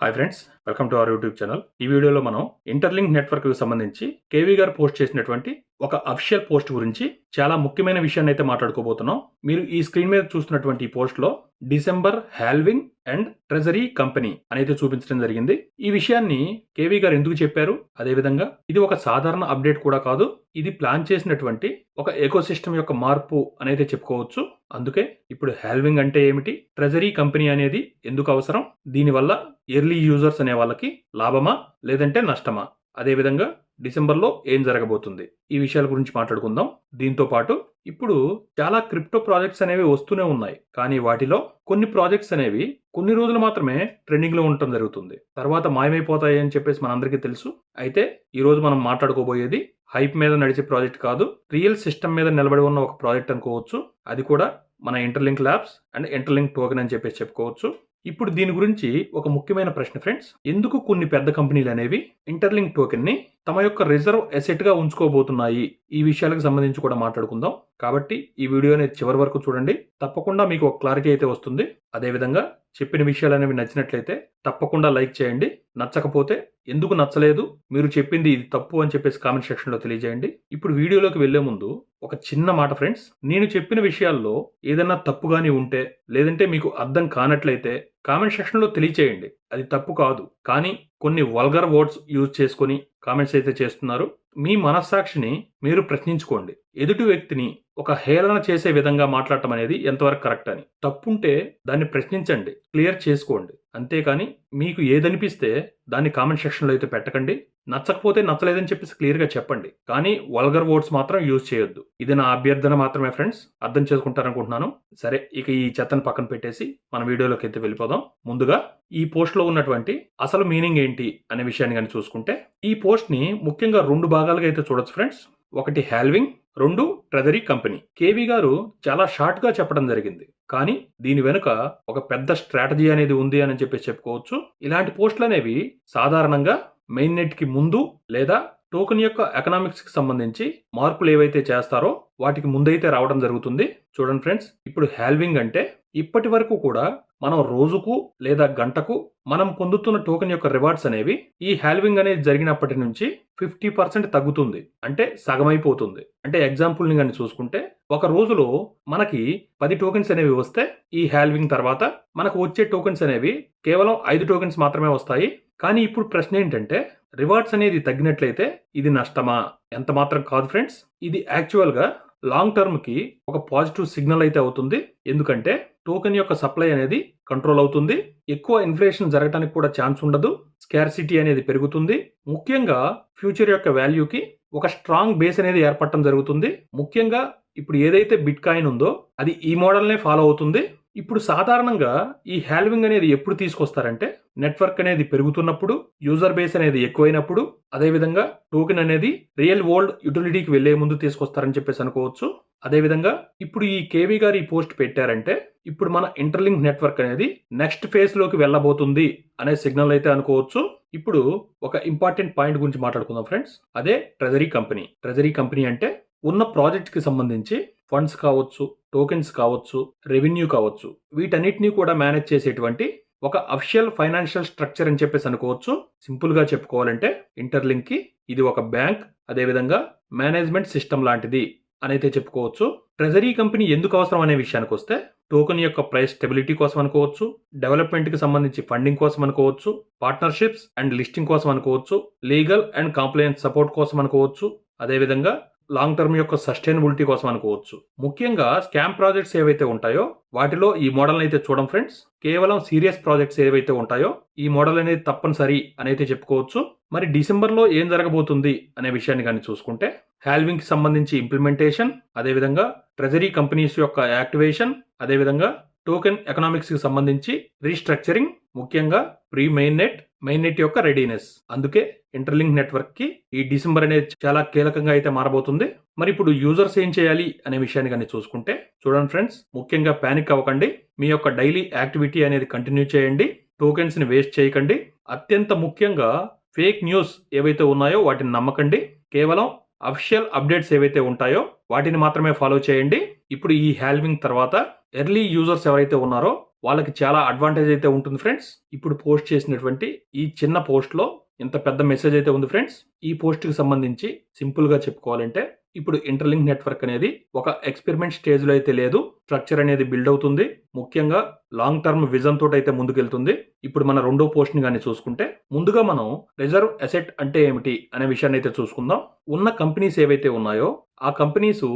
Hi friends welcome to our YouTube channel ఈ వీడియోలో మనం ఇంటర్లింక్ నెట్వర్క్కు సంబంధించి కేవీ గారు పోస్ట్ చేసినటువంటి ఒక అఫిషియల్ పోస్ట్ గురించి చాలా ముఖ్యమైన విషయాన్ని అయితే మాట్లాడుకోబోతున్నాం. మీరు ఈ స్క్రీన్ మీద చూస్తున్నటువంటి ఈ పోస్ట్లో December halving and treasury company అనేది చూపించడం జరిగింది. ఈ విషయాన్ని కేవీ గారు ఎందుకు చెప్పారు? అదేవిధంగా ఇది ఒక సాధారణ అప్డేట్ కూడా కాదు. ఇది ప్లాన్ చేసినటువంటి ఒక ఎకోసిస్టమ్ యొక్క మార్పు అనేది చెప్పుకోవచ్చు. అందుకే ఇప్పుడు హ్యాల్వింగ్ అంటే ఏమిటి? ట్రెజరీ కంపెనీ అనేది ఎందుకు అవసరం? దీనివల్ల ఎర్లీ యూజర్స్ అనే వాళ్ళకి లాభమా? లేదంటే నష్టమా? అదేవిధంగా డిసెంబర్లో ఏం జరగబోతుంది? ఈ విషయాల గురించి మాట్లాడుకుందాం. దీంతో పాటు ఇప్పుడు చాలా క్రిప్టో ప్రాజెక్ట్స్ అనేవి వస్తూనే ఉన్నాయి. కానీ వాటిలో కొన్ని ప్రాజెక్ట్స్ అనేవి కొన్ని రోజులు మాత్రమే ట్రెండింగ్లో ఉండటం జరుగుతుంది. తర్వాత మాయమైపోతాయి అని చెప్పేసి మనందరికీ తెలుసు. అయితే ఈరోజు మనం మాట్లాడుకోబోయేది హైప్ మీద నడిచే ప్రాజెక్ట్ కాదు రియల్ సిస్టమ్ మీద నిలబడి ఉన్న ఒక ప్రాజెక్ట్ అనుకోవచ్చు. అది కూడా మన Interlink Labs and Interlink token అని చెప్పేసి చెప్పుకోవచ్చు. ఇప్పుడు దీని గురించి ఒక ముఖ్యమైన ప్రశ్న ఫ్రెండ్స్ ఎందుకు కొన్ని పెద్ద కంపెనీలు అనేవి ఇంటర్లింక్ టోకెన్ని తమ యొక్క రిజర్వ్ ఎసెట్గా ఉంచుకోబోతున్నాయి. ఈ విషయాలకు సంబంధించి కూడా మాట్లాడుకుందాం. కాబట్టి ఈ వీడియోని చివరి వరకు చూడండి. తప్పకుండా మీకు ఒక క్లారిటీ అయితే వస్తుంది. అదేవిధంగా చెప్పిన విషయాలు అనేవి నచ్చినట్లయితే తప్పకుండా లైక్ చేయండి. నచ్చకపోతే ఎందుకు నచ్చలేదు? మీరు చెప్పింది ఇది తప్పు అని చెప్పేసి కామెంట్ సెక్షన్లో తెలియజేయండి. ఇప్పుడు వీడియోలోకి వెళ్ళే ముందు ఒక చిన్న మాట ఫ్రెండ్స్. నేను చెప్పిన విషయాల్లో ఏదైనా తప్పుగాని ఉంటే లేదంటే మీకు అర్థం కానట్లయితే కామెంట్ సెక్షన్లో తెలియచేయండి. అది తప్పు కాదు. కానీ కొన్ని వల్గర్ వర్డ్స్ యూజ్ చేసుకొని కామెంట్స్ అయితే చేస్తున్నారు. మీ మనస్సాక్షిని మీరు ప్రశ్నించుకోండి. ఎదుటి వ్యక్తిని ఒక హేళన చేసే విధంగా మాట్లాడటం అనేది ఎంతవరకు కరెక్ట్ అని. తప్పుంటే దాన్ని ప్రశ్నించండి. క్లియర్ చేసుకోండి. అంతేకాని మీకు ఏదనిపిస్తే దాన్ని కామెంట్ సెక్షన్లో అయితే పెట్టకండి. నచ్చకపోతే నచ్చలేదని చెప్పేసి క్లియర్గా చెప్పండి. కానీ వల్గర్ వర్డ్స్ మాత్రం యూజ్ చేయొద్దు. ఇది నా అభ్యర్థన మాత్రమే ఫ్రెండ్స్. అర్థం చేసుకుంటారనుకుంటున్నాను. సరే ఇక ఈ చెత్తను పక్కన పెట్టేసి మన వీడియోలోకి అయితే వెళ్ళిపోదాం. ముందుగా ఈ పోస్ట్లో ఉన్నటువంటి అసలు మీనింగ్ ఏంటి అనే విషయాన్ని కానీ చూసుకుంటే ఈ పోస్ట్ని ముఖ్యంగా రెండు భాగాలుగా అయితే చూడొచ్చు ఫ్రెండ్స్. ఒకటి హ్యాల్వింగ్ రెండు ట్రెజరీ కంపెనీ. కేవీ గారు చాలా షార్ట్గా చెప్పడం జరిగింది. కానీ దీని వెనుక ఒక పెద్ద స్ట్రాటజీ అనేది ఉంది అని చెప్పి చెప్పుకోవచ్చు. ఇలాంటి పోస్టులు అనేవి సాధారణంగా మెయిన్ నెట్కి ముందు లేదా టోకెన్ యొక్క ఎకనామిక్స్కి సంబంధించి మార్పులు ఏవైతే చేస్తారో వాటికి ముందైతే రావడం జరుగుతుంది. చూడండి ఫ్రెండ్స్ ఇప్పుడు హ్యాల్వింగ్ అంటే ఇప్పటి వరకు కూడా మనం రోజుకు లేదా గంటకు మనం పొందుతున్న టోకెన్ యొక్క రివార్డ్స్ అనేవి ఈ హ్యాల్వింగ్ అనేది జరిగినప్పటి నుంచి ఫిఫ్టీ పర్సెంట్ తగ్గుతుంది. అంటే సగమైపోతుంది. అంటే ఎగ్జాంపుల్ని కానీ చూసుకుంటే ఒక రోజులో మనకి పది టోకెన్స్ అనేవి వస్తే ఈ హ్యాల్వింగ్ తర్వాత మనకు వచ్చే టోకెన్స్ అనేవి కేవలం ఐదు టోకెన్స్ మాత్రమే వస్తాయి. కానీ ఇప్పుడు ప్రశ్న ఏంటంటే రివార్డ్స్ అనేది తగ్గినట్లయితే ఇది నష్టమా? ఎంత మాత్రం కాదు ఫ్రెండ్స్ ఇది యాక్చువల్గా లాంగ్ టర్మ్కి ఒక పాజిటివ్ సిగ్నల్ అయితే అవుతుంది. ఎందుకంటే టోకెన్ యొక్క సప్లై అనేది కంట్రోల్ అవుతుంది. ఎక్కువ ఇన్ఫ్లేషన్ జరగడానికి కూడా ఛాన్స్ ఉండదు. స్కార్సిటీ అనేది పెరుగుతుంది. ముఖ్యంగా ఫ్యూచర్ యొక్క వాల్యూకి ఒక స్ట్రాంగ్ బేస్ అనేది ఏర్పడటం జరుగుతుంది. ముఖ్యంగా ఇప్పుడు ఏదైతే బిట్ కాయిన్ ఉందో అది ఈ మోడల్నే ఫాలో అవుతుంది. ఇప్పుడు సాధారణంగా ఈ హ్యాల్వింగ్ అనేది ఎప్పుడు తీసుకొస్తారంటే నెట్వర్క్ అనేది పెరుగుతున్నప్పుడు యూజర్ బేస్ అనేది ఎక్కువైనప్పుడు అదేవిధంగా టోకెన్ అనేది రియల్ వరల్డ్ యూటిలిటీకి వెళ్ళే ముందు తీసుకొస్తారని చెప్పేసి అనుకోవచ్చు. అదేవిధంగా ఇప్పుడు ఈ కేవీ గారు ఈ పోస్ట్ పెట్టారంటే ఇప్పుడు మన ఇంటర్లింక్ నెట్వర్క్ అనేది నెక్స్ట్ ఫేజ్లోకి వెళ్ళబోతుంది అనే సిగ్నల్ అయితే అనుకోవచ్చు. ఇప్పుడు ఒక ఇంపార్టెంట్ పాయింట్ గురించి మాట్లాడుకుందాం ఫ్రెండ్స్. అదే ట్రెజరీ కంపెనీ. ట్రెజరీ కంపెనీ అంటే ఉన్న ప్రాజెక్ట్కి సంబంధించి ఫండ్స్ కావచ్చు టోకెన్స్ కావచ్చు రెవెన్యూ కావచ్చు వీటన్నిటిని కూడా మేనేజ్ చేసేటువంటి ఒక అఫిషియల్ ఫైనాన్షియల్ స్ట్రక్చర్ అని చెప్పేసి అనుకోవచ్చు. సింపుల్గా చెప్పుకోవాలంటే ఇంటర్లింక్కి ఇది ఒక బ్యాంక్ అదేవిధంగా మేనేజ్మెంట్ సిస్టమ్ లాంటిది అనైతే చెప్పుకోవచ్చు. ట్రెజరీ కంపెనీ ఎందుకు అవసరం అనే విషయానికి వస్తే టోకెన్ యొక్క ప్రైస్ స్టెబిలిటీ కోసం అనుకోవచ్చు డెవలప్మెంట్కి సంబంధించి ఫండింగ్ కోసం అనుకోవచ్చు పార్ట్నర్షిప్స్ అండ్ లిస్టింగ్ కోసం అనుకోవచ్చు లీగల్ అండ్ కాంప్లయన్స్ సపోర్ట్ కోసం అనుకోవచ్చు అదేవిధంగా లాంగ్ టర్మ్ యొక్క సస్టైనబిలిటీ కోసం అనుకోవచ్చు. ముఖ్యంగా స్కామ్ ప్రాజెక్ట్స్ ఏవైతే ఉంటాయో వాటిలో ఈ మోడల్ అయితే చూడం ఫ్రెండ్స్. కేవలం సీరియస్ ప్రాజెక్ట్స్ ఏవైతే ఉంటాయో ఈ మోడల్ అనేది తప్పనిసరి అని అయితే చెప్పుకోవచ్చు. మరి డిసెంబర్లో ఏం జరగబోతుంది అనే విషయాన్ని కానీ చూసుకుంటే హ్యాల్వింగ్కి సంబంధించి ఇంప్లిమెంటేషన్ అదేవిధంగా ట్రెజరీ కంపెనీస్ యొక్క యాక్టివేషన్ అదేవిధంగా టోకెన్ ఎకనామిక్స్కి సంబంధించి రీస్ట్రక్చరింగ్ ముఖ్యంగా pre main net main net యొక్క రెడీనెస్ అందుకే ఇంటర్లింక్ నెట్వర్క్కి ఈ డిసెంబర్ అనేది చాలా కీలకంగా అయితే మారబోతుంది. మరి ఇప్పుడు యూజర్స్ ఏం చేయాలి అనే విషయాన్ని కానీ చూసుకుంటే చూడండి ఫ్రెండ్స్ ముఖ్యంగా ప్యానిక్ అవ్వకండి. మీ యొక్క డైలీ యాక్టివిటీ అనేది కంటిన్యూ చేయండి. టోకెన్స్ని వేస్ట్ చేయకండి. అత్యంత ముఖ్యంగా ఫేక్ న్యూస్ ఏవైతే ఉన్నాయో వాటిని నమ్మకండి. కేవలం అఫిషియల్ అప్డేట్స్ ఏవైతే ఉంటాయో వాటిని మాత్రమే ఫాలో చేయండి. ఇప్పుడు ఈ హ్యాల్వింగ్ తర్వాత ఎర్లీ యూజర్స్ ఎవరైతే ఉన్నారో వాళ్ళకి చాలా అడ్వాంటేజ్ అయితే ఉంటుంది ఫ్రెండ్స్. ఇప్పుడు పోస్ట్ చేసినటువంటి ఈ చిన్న పోస్ట్లో ఇంత పెద్ద మెసేజ్ అయితే ఉంది ఫ్రెండ్స్. ఈ పోస్ట్కి సంబంధించి సింపుల్గా చెప్పుకోవాలంటే ఇప్పుడు ఇంటర్లింక్ నెట్వర్క్ అనేది ఒక ఎక్స్పెరిమెంట్ స్టేజ్లో అయితే లేదు. స్ట్రక్చర్ అనేది బిల్డ్ అవుతుంది. ముఖ్యంగా లాంగ్ టర్మ్ విజన్ తోటి అయితే ముందుకెళ్తుంది. ఇప్పుడు మన రెండో పోస్ట్ని కానీ చూసుకుంటే ముందుగా మనం రిజర్వ్ అసెట్ అంటే ఏమిటి అనే విషయాన్ని అయితే చూసుకుందాం. ఉన్న కంపెనీస్ ఏవైతే ఉన్నాయో ఆ కంపెనీస్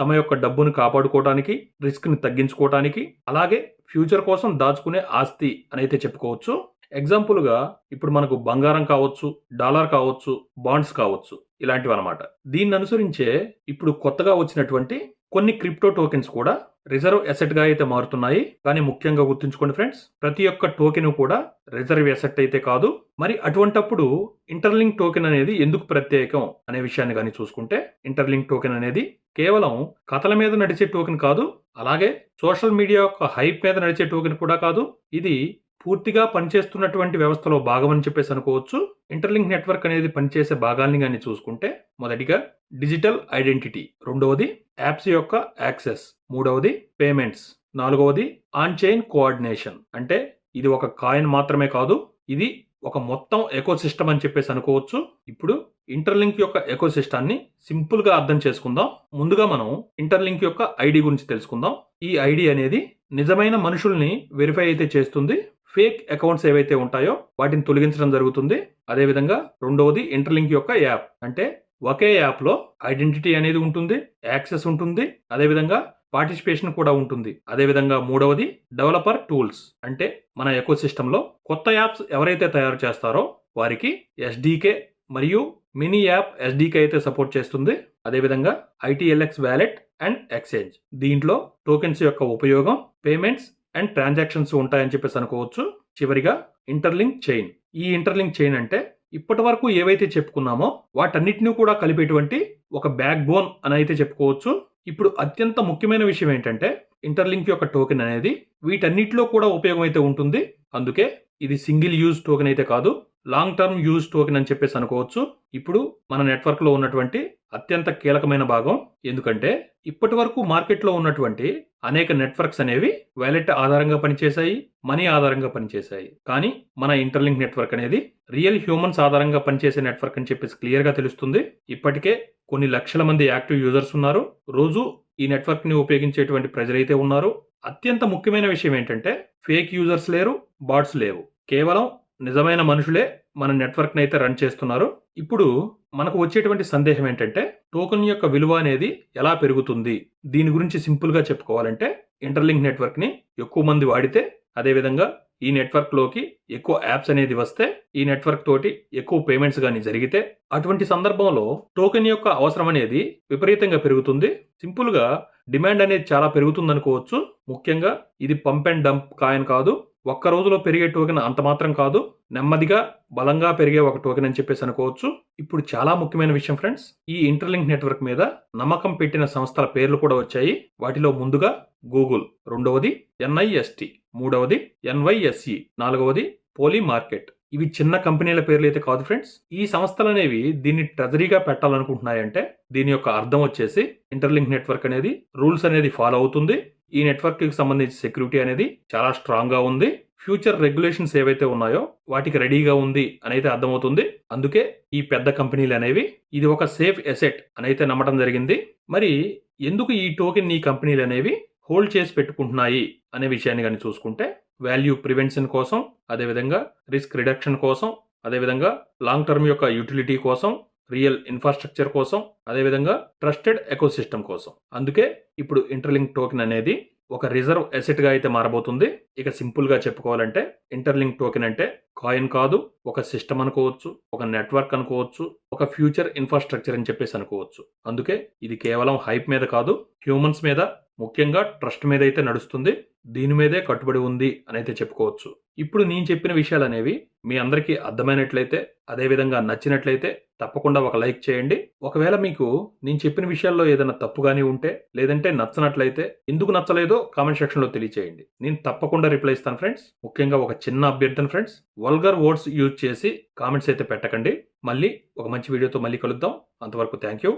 తమ యొక్క డబ్బును కాపాడుకోవడానికి రిస్క్ని తగ్గించుకోవడానికి అలాగే ఫ్యూచర్ కోసం దాచుకునే ఆస్తి అని అయితే చెప్పుకోవచ్చు. ఎగ్జాంపుల్గా ఇప్పుడు మనకు బంగారం కావచ్చు డాలర్ కావచ్చు బాండ్స్ కావచ్చు. ఇలాంటివి అనమాట దీన్ని అనుసరించే ఇప్పుడు కొత్తగా వచ్చినటువంటి కొన్ని క్రిప్టో టోకెన్స్ కూడా రిజర్వ్ అసెట్గా అయితే మారుతున్నాయి. కానీ ముఖ్యంగా గుర్తుంచుకోండి ఫ్రెండ్స్ ప్రతి ఒక్క టోకెన్ కూడా రిజర్వ్ అసెట్ అయితే కాదు. మరి అటువంటప్పుడు ఇంటర్లింక్ టోకెన్ అనేది ఎందుకు ప్రత్యేకం అనే విషయాన్ని కానీ చూసుకుంటే ఇంటర్లింక్ టోకెన్ అనేది కేవలం కథల మీద నడిచే టోకెన్ కాదు అలాగే సోషల్ మీడియా యొక్క హైప్ మీద నడిచే టోకెన్ కూడా కాదు. ఇది పూర్తిగా పనిచేస్తున్నటువంటి వ్యవస్థలో భాగమని చెప్పేసి అనుకోవచ్చు. ఇంటర్లింక్ నెట్వర్క్ అనేది పనిచేసే భాగాల్ని కానీ చూసుకుంటే మొదటిగా డిజిటల్ ఐడెంటిటీ రెండవది యాప్స్ యొక్క యాక్సెస్ మూడవది పేమెంట్స్ నాలుగవది ఆన్ చైన్ కోఆర్డినేషన్. అంటే ఇది ఒక కాయిన్ మాత్రమే కాదు ఇది ఒక మొత్తం ఎకోసిస్టమ్ అని చెప్పేసి అనుకోవచ్చు. ఇప్పుడు ఇంటర్లింక్ యొక్క ఎకోసిస్టాన్ని సింపుల్గా అర్థం చేసుకుందాం. ముందుగా మనం ఇంటర్లింక్ యొక్క ఐడి గురించి తెలుసుకుందాం. ఈ ఐడి అనేది నిజమైన మనుషుల్ని వెరిఫై అయితే చేస్తుంది. ఫేక్ అకౌంట్స్ ఏవైతే ఉంటాయో వాటిని తొలగించడం జరుగుతుంది. అదేవిధంగా రెండవది ఇంటర్లింక్ యొక్క యాప్. అంటే ఒకే యాప్లో ఐడెంటిటీ అనేది ఉంటుంది యాక్సెస్ ఉంటుంది అదేవిధంగా పార్టిసిపేషన్ కూడా ఉంటుంది. అదేవిధంగా మూడవది డెవలపర్ టూల్స్. అంటే మన ఎకో సిస్టంలో కొత్త యాప్స్ ఎవరైతే తయారు చేస్తారో వారికి ఎస్డికే మరియు మినీ యాప్ ఎస్డికే అయితే సపోర్ట్ చేస్తుంది. అదేవిధంగా ఐటీఎల్ఎక్స్ వ్యాలెట్ అండ్ ఎక్స్చేంజ్. దీంట్లో టోకెన్స్ యొక్క ఉపయోగం పేమెంట్స్ అండ్ ట్రాన్సాక్షన్స్ ఉంటాయని చెప్పేసి అనుకోవచ్చు. చివరిగా ఇంటర్లింక్ చైన్. ఈ ఇంటర్లింక్ చైన్ అంటే ఇప్పటి వరకు ఏవైతే చెప్పుకున్నామో వాటన్నిటిని కూడా కలిపేటువంటి ఒక బ్యాక్ బోన్ అని అయితే చెప్పుకోవచ్చు. ఇప్పుడు అత్యంత ముఖ్యమైన విషయం ఏంటంటే ఇంటర్లింక్ యొక్క టోకెన్ అనేది వీటన్నిటిలో కూడా ఉపయోగం అయితే ఉంటుంది. అందుకే ఇది సింగిల్ యూజ్ టోకెన్ అయితే కాదు లాంగ్ టర్మ్ యూజ్ టోకెన్ అని చెప్పేసి అనుకోవచ్చు. ఇప్పుడు మన నెట్వర్క్లో ఉన్నటువంటి అత్యంత కీలకమైన భాగం. ఎందుకంటే ఇప్పటి వరకు మార్కెట్లో ఉన్నటువంటి అనేక నెట్వర్క్స్ అనేవి వ్యాలెట్ ఆధారంగా పనిచేశాయి మనీ ఆధారంగా పనిచేశాయి. కానీ మన ఇంటర్లింక్ నెట్వర్క్ అనేది రియల్ హ్యూమన్స్ ఆధారంగా పనిచేసే నెట్వర్క్ అని చెప్పేసి క్లియర్గా తెలుస్తుంది. ఇప్పటికే కొన్ని లక్షల మంది యాక్టివ్ యూజర్స్ ఉన్నారు. రోజు ఈ నెట్వర్క్ని ఉపయోగించేటువంటి ప్రజలైతే ఉన్నారు. అత్యంత ముఖ్యమైన విషయం ఏంటంటే ఫేక్ యూజర్స్ లేరు బాట్స్ లేవు. కేవలం నిజమైన మనుషులే మన నెట్వర్క్ని అయితే రన్ చేస్తున్నారు. ఇప్పుడు మనకు వచ్చేటువంటి సందేహం ఏంటంటే టోకెన్ యొక్క విలువ అనేది ఎలా పెరుగుతుంది? దీని గురించి సింపుల్గా చెప్పుకోవాలంటే ఇంటర్లింక్ నెట్వర్క్ని ఎక్కువ మంది వాడితే అదేవిధంగా ఈ నెట్వర్క్లోకి ఎక్కువ యాప్స్ అనేది వస్తే ఈ నెట్వర్క్ తోటి ఎక్కువ పేమెంట్స్ కానీ జరిగితే అటువంటి సందర్భంలో టోకెన్ యొక్క అవసరం అనేది విపరీతంగా పెరుగుతుంది. సింపుల్గా డిమాండ్ అనేది చాలా పెరుగుతుంది అనుకోవచ్చు ముఖ్యంగా ఇది పంప్ అండ్ డంప్ కాయన్ కాదు. ఒక్క రోజులో పెరిగే టోకెన్ అంత మాత్రం కాదు నెమ్మదిగా బలంగా పెరిగే ఒక టోకెన్ అని చెప్పేసి అనుకోవచ్చు. ఇప్పుడు చాలా ముఖ్యమైన విషయం ఫ్రెండ్స్ ఈ ఇంటర్లింక్ నెట్వర్క్ మీద నమ్మకం పెట్టిన సంస్థల పేర్లు కూడా వచ్చాయి. వాటిలో ముందుగా గూగుల్ రెండవది ఎన్ఐఎస్టి మూడవది ఎన్వైఎస్ఈ నాలుగవది పోలీ మార్కెట్ ఇవి చిన్న కంపెనీల పేర్లు అయితే కాదు ఫ్రెండ్స్ ఈ సంస్థలు అనేవి దీన్ని ట్రెజరీగా పెట్టాలనుకుంటున్నాయంటే దీని యొక్క అర్థం వచ్చేసి ఇంటర్లింక్ నెట్వర్క్ అనేది రూల్స్ అనేది ఫాలో అవుతుంది. ఈ నెట్వర్క్కి సంబంధించి సెక్యూరిటీ అనేది చాలా స్ట్రాంగ్గా ఉంది. ఫ్యూచర్ రెగ్యులేషన్స్ ఏవైతే ఉన్నాయో వాటికి రెడీగా ఉంది అని అయితే అర్థమవుతుంది. అందుకే ఈ పెద్ద కంపెనీలు అనేవి ఇది ఒక సేఫ్ ఎసెట్ అని అయితే నమ్మడం జరిగింది. మరి ఎందుకు ఈ టోకెన్ ఈ కంపెనీలు అనేవి హోల్డ్ చేసి పెట్టుకుంటున్నాయి అనే విషయాన్ని కానీ చూసుకుంటే వాల్యూ ప్రివెన్షన్ కోసం అదేవిధంగా రిస్క్ రిడక్షన్ కోసం అదేవిధంగా లాంగ్ టర్మ్ యొక్క యూటిలిటీ కోసం రియల్ ఇన్ఫ్రాస్ట్రక్చర్ కోసం అదేవిధంగా ట్రస్టెడ్ ఎకోసిస్టమ్ కోసం. అందుకే ఇప్పుడు ఇంటర్లింక్ టోకెన్ అనేది ఒక రిజర్వ్ ఎసెట్గా అయితే మారబోతుంది. ఇక సింపుల్గా చెప్పుకోవాలంటే ఇంటర్లింక్ టోకెన్ అంటే కాయిన్ కాదు ఒక సిస్టమ్ అనుకోవచ్చు ఒక నెట్వర్క్ అనుకోవచ్చు ఒక ఫ్యూచర్ ఇన్ఫ్రాస్ట్రక్చర్ అని చెప్పేసి అనుకోవచ్చు. అందుకే ఇది కేవలం హైప్ మీద కాదు హ్యూమన్స్ మీద ముఖ్యంగా ట్రస్ట్ మీద అయితే నడుస్తుంది దీని మీదే కట్టుబడి ఉంది అని అయితే చెప్పుకోవచ్చు. ఇప్పుడు నేను చెప్పిన విషయాలు అనేవి మీ అందరికీ అర్థమైనట్లయితే అదేవిధంగా నచ్చినట్లయితే తప్పకుండా ఒక లైక్ చేయండి. ఒకవేళ మీకు నేను చెప్పిన విషయాల్లో ఏదైనా తప్పుగాని ఉంటే లేదంటే నచ్చనట్లయితే ఎందుకు నచ్చలేదో కామెంట్ సెక్షన్లో తెలియచేయండి. నేను తప్పకుండా రిప్లై ఇస్తాను ఫ్రెండ్స్. ముఖ్యంగా ఒక చిన్న అభ్యర్థన ఫ్రెండ్స్. వల్గర్ వర్డ్స్ యూజ్ చేసి కామెంట్స్ అయితే పెట్టకండి. మళ్ళీ ఒక మంచి వీడియోతో మళ్ళీ కలుద్దాం. అంతవరకు థ్యాంక్ యూ.